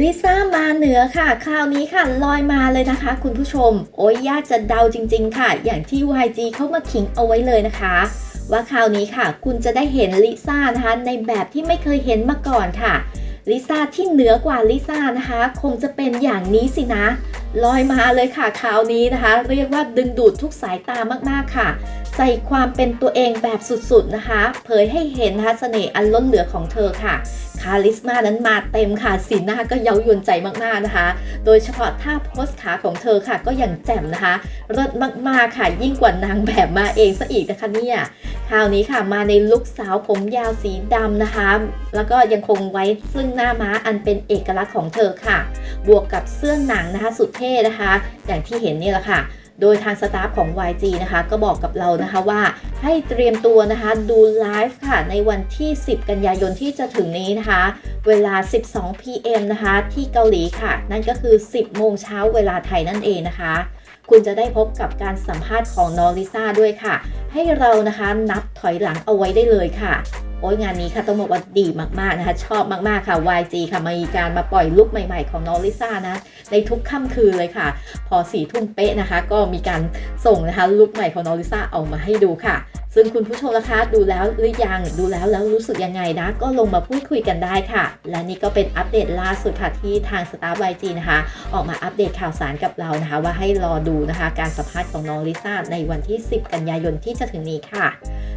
ลิซ่ามาเหนือค่ะคราวนี้ค่ะลอยมาเลยนะคะ คุณผู้ชม โอ้ยยากจะเดาจริง ๆ ค่ะ อย่างที่ YG เข้ามาขิงเอาไว้เลยนะคะ ว่าคราวนี้ค่ะ คุณจะได้เห็นลิซ่านะคะ ในแบบที่ไม่เคยเห็นมาก่อนค่ะลิซ่าที่เหนือกว่าลิซ่านะคะ คงจะเป็นอย่างนี้สินะ ลอยมาเลยค่ะคราวนี้นะคะ เรียกว่าดึงดูดทุกสายตามากๆค่ะ ใส่ความเป็นตัวเองแบบสุดๆนะคะ เผยให้เห็นนะคะเสน่ห์อันล้นเหลือของเธอค่ะคาลิสมานั้นมาเต็มค่ะสีหน้าก็เย้ายวนใจมากๆนะคะ โดยเฉพาะท่าโพสขาของเธอค่ะก็อย่างแจ่มนะคะเลิศมากๆค่ะ ยิ่งกว่านางแบบมาเองซะอีกนะคะเนี่ยคราวนี้ค่ะมาในลุคสาวผมยาวสีดำนะคะ แล้วก็ยังคงไว้ซึ่งหน้าม้าอันเป็นเอกลักษณ์ของเธอค่ะ บวกกับเสื้อหนังนะคะ สุดเท่นะคะ อย่างที่เห็นนี่แหละค่ะ โดยทางสตาฟของ YG นะคะ ก็บอกกับเรานะคะว่าให้เตรียมตัวนะคะดูไลฟ์ค่ะ ในวันที่ 10 กันยายนที่จะถึงนี้นะคะ เวลา 12 PM นะคะ ที่เกาหลีค่ะ นั่นก็คือ 10 โมงเช้าเวลาไทยนั่นเองนะคะคุณจะได้พบกับการสัมภาษณ์ของนองลิซ่าด้วยค่ะ ให้เรานะคะนับถอยหลังเอาไว้ได้เลยค่ะ โอ้ยงานนี้ค่ะต้องบอกว่าดีมากๆนะคะ ชอบมากๆค่ะ YG ค่ะมีการมาปล่อยลุคใหม่ๆของน้องลิซ่านะ ในทุกค่ำคืนเลยค่ะ พอสี่ทุ่มเป๊ะนะคะ ก็มีการส่งนะคะลุคใหม่ของน้องลิซ่าเอามาให้ดูค่ะ ซึ่งคุณผู้ชมนะคะดูแล้วหรือยังดูแล้วแล้วรู้สึกยังไงนะ ก็ลงมาพูดคุยกันได้ค่ะ และนี่ก็เป็นอัปเดตล่าสุดค่ะที่ทางสตาร์ YG นะคะ ออกมาอัปเดตข่าวสารกับเรานะคะ ว่าให้รอดูนะคะ การสัมภาษณ์ของน้องลิซ่าในวันที่ 10 กันยายนที่จะถึงนี้ค่ะ